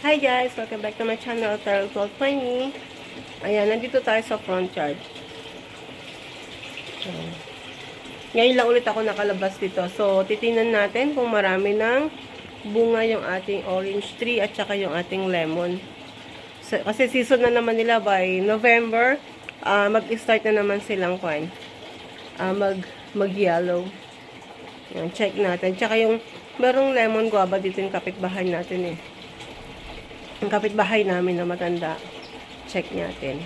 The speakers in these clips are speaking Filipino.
Hi guys! Welcome back to my channel, Tarot 1220. Ayan, nandito tayo sa front yard. Ayan. Ngayon lang ulit ako nakalabas dito. So, titingnan natin kung marami ng bunga yung ating orange tree at saka yung ating lemon. So, kasi season na naman nila by November, ah, mag-start na naman silang kwan. Ah, mag, mag-yellow. Yan, check natin. Tsaka yung merong lemon guava dito yung kapitbahay natin eh. Yung kapitbahay namin na matanda. Check natin.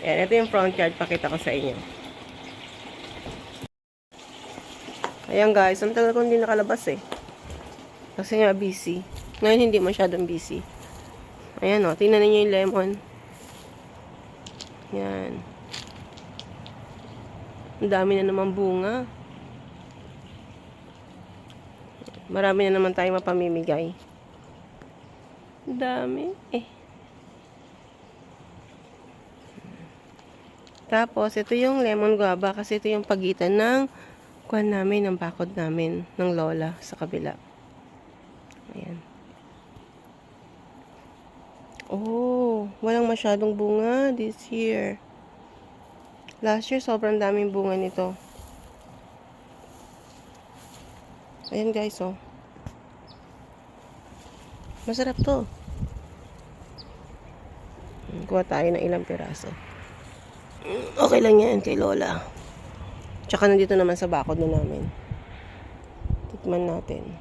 Yan, ito yung front yard. Pakita ko sa inyo. Ayan guys, ang tagal ko hindi nakalabas eh. Kasi nga busy. Ngayon hindi masyadong busy. Ayan o, tingnan niyo yung lemon. Yan. Ang dami na naman bunga. Marami na naman tayong mapamimigay. Dami eh. Tapos, ito yung lemon guava kasi ito yung pagitan ng kuhan namin, ng bakod namin, ng lola sa kabila. Ayan. Oh, walang masyadong bunga this year. Last year, sobrang daming bunga nito. Ayan guys, oh. Masarap to. Kuha tayo ng ilang piraso. Okay lang yan kay Lola. Tsaka nandito naman sa bakod na namin. Tikman natin.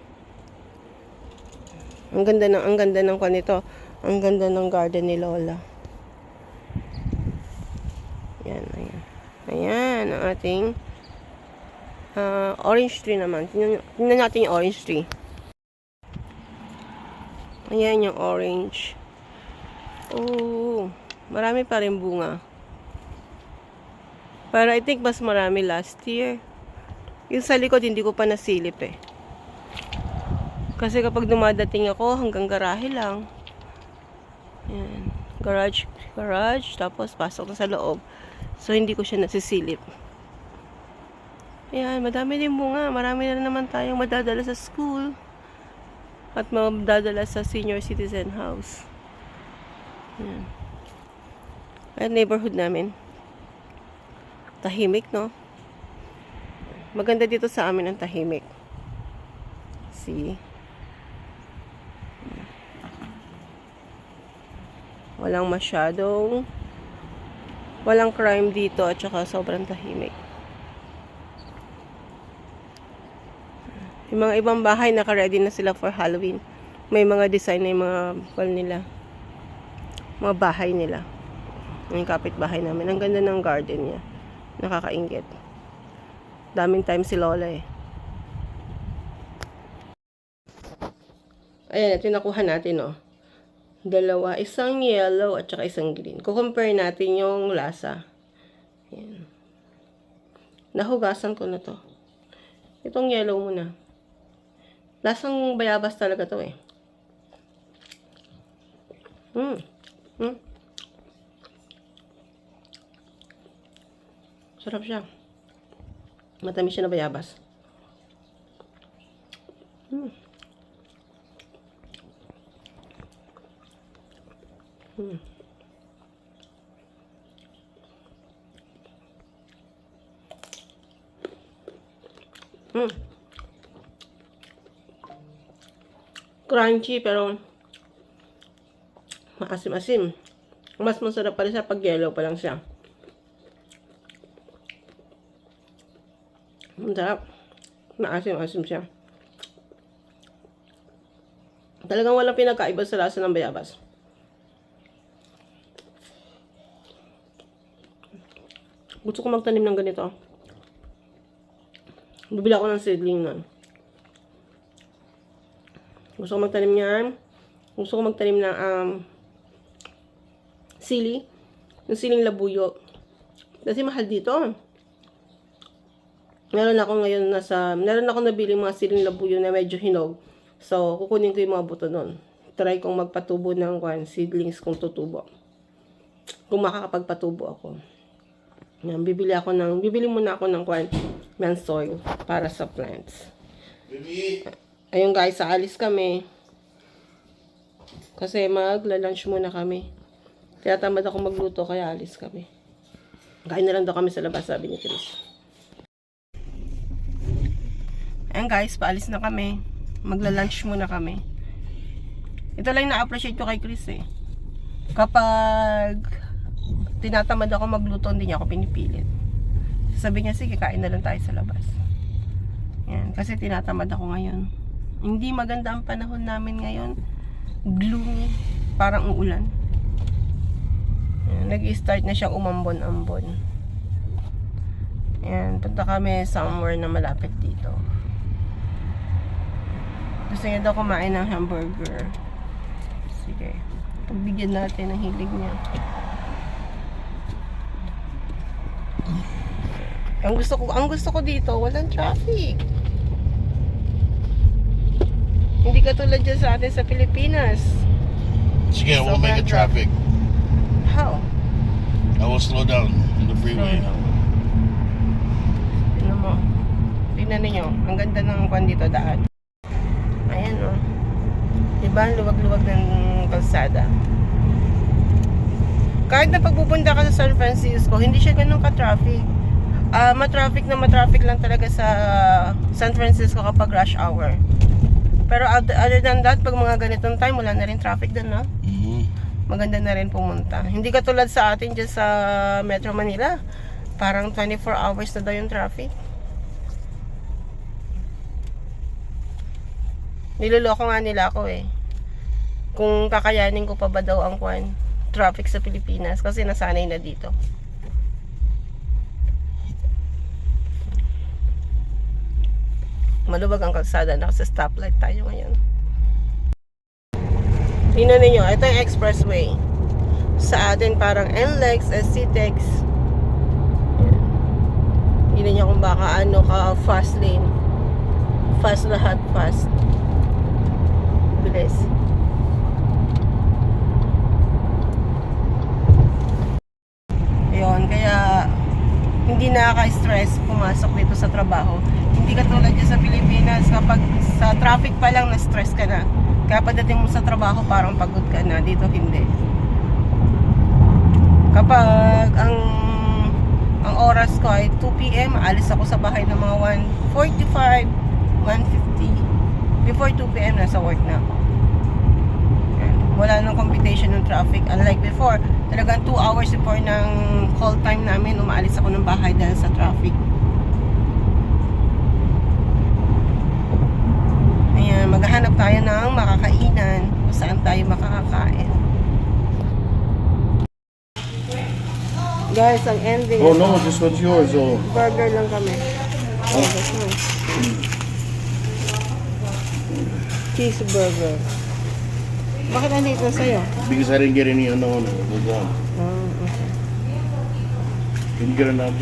Ang ganda ng ang ganda ng kwan nito. Ang ganda ng garden ni Lola. Yan, ayan. Ayan, ang ating ah, orange tree naman. Tingnan, tingnan natin yung orange tree. Ayan yung orange. Oh, marami pa rin bunga. Pero I think mas marami last year. Yung sa likod, hindi ko pa nasilip eh. Kasi kapag dumadating ako, hanggang garahe lang. Yan. Garage, garage, tapos pasok na sa loob. So, hindi ko siya nasisilip. Ayan, madami din bunga. Marami na naman tayong madadala sa school. At madadala sa senior citizen house. Ayan. Ayan, neighborhood namin. Tahimik, no? Maganda dito sa amin ang tahimik. See? Walang masyadong walang crime dito at saka sobrang tahimik. Yung mga ibang bahay naka-ready na sila for Halloween. May mga design na yung mga wall nila. Mga bahay nila. Yung kapitbahay namin. Ang ganda ng garden niya. Nakakaingit. Daming time si Lola eh. Ayan, ito nakuha natin, oh. Dalawa, isang yellow at saka isang green. Kukompare natin yung lasa. Ayan. Nahugasan ko na to. Itong yellow muna. Lasang bayabas talaga to eh. Hmm. Hmm. Sarap siya. Matamis siya na bayabas. Hmm. Hmm. Hmm. Crunchy pero maasim-asim. Mas masarap pa rin siya pag yellow pa lang siya. Ang sarap. Maasim-asim siya. Talagang walang pinagkaiba sa lasa ng bayabas. Gusto ko magtanim ng ganito. Bibili ako ng seedling nun. Gusto ko magtanim niyan. Gusto ko magtanim ng um, sili. Yung siling labuyo. Kasi mahal dito. Meron ako ngayon nasa, meron ako nabili mga siling labuyo na medyo hinog. So, kukunin ko yung mga buto nun. Try kong magpatubo ng kwan, seedlings kung tutubo. Kung makakapagpatubo ako. Yan, bibili ako ng, bibili muna ako ng kwan, ng soil para sa plants. Ayun guys, aalis kami. Kasi magla-lunch muna kami. Tinatamad ako magluto kaya alis kami. Kain na lang daw kami sa labas, sabi ni Chris. Ayan guys, paalis na kami. Magla-lunch muna kami. Ito lang na-appreciate ko kay Chris eh. Kapag tinatamad ako magluto, hindi niya ako pinipilit. Sabi niya, sige, kain na lang tayo sa labas. Yan, kasi tinatamad ako ngayon. Hindi maganda ang panahon namin ngayon. Gloomy. Parang uulan. Nag-start na siya umambon-ambon. Yan, punta kami somewhere na malapit dito. Gusto niya daw kumain ng hamburger. Sige. Pagbigyan natin ng hilig niya. Ang gusto ko, ang gusto ko dito, walang traffic. Hindi katulad dyan sa atin sa Pilipinas. Sige, we'll make a traffic. I will slow down in the freeway. Tingnan mo. Tingnan ninyo. Ang ganda ng kwan dito, daan. Ayan, oh. Diba? Ang luwag-luwag ng kalsada. Kahit na pagpupunta ka sa San Francisco, hindi siya ganun ka-traffic. Ah, ma-traffic na ma-traffic lang talaga sa San Francisco kapag rush hour. Pero other than that, pag mga ganitong time, wala na rin traffic doon, no? hmm maganda na rin pumunta. Hindi katulad sa atin dyan sa Metro Manila. Parang 24 hours na daw yung traffic. Niloloko nga nila ako eh. Kung kakayanin ko pa ba daw ang kwan, traffic sa Pilipinas kasi nasanay na dito. Maluwag ang kalsada na sa stoplight tayo ngayon. Tingnan ninyo, ito yung expressway. Sa atin parang NLEX, SCTEX. Tingnan nyo kung baka ano ka fast lane. Fast lahat, fast. Bilis. Ayun, kaya hindi nakaka-stress pumasok dito sa trabaho. Hindi katulad dyan sa Pilipinas, kapag sa traffic pa lang na-stress ka na. Kaya pagdating mo sa trabaho, parang pagod ka na. Dito hindi. Kapag ang ang oras ko ay 2 p.m., alis ako sa bahay ng mga 1.45, 1.50. Before 2 p.m., nasa work na ako. Wala nang computation ng traffic. Unlike before, talagang 2 hours before ng call time namin, umaalis ako ng bahay dahil sa traffic. Ayan, maghahanap tayo ng makakainan kung saan tayo makakakain. Guys, ang ending. Oh no, this one's yours. Oh, Burger lang kami. Oh, that's nice. Cheeseburger. Bakit nandito sa'yo? because I didn't get any unknown. It was. Ah, okay. Can you get enough?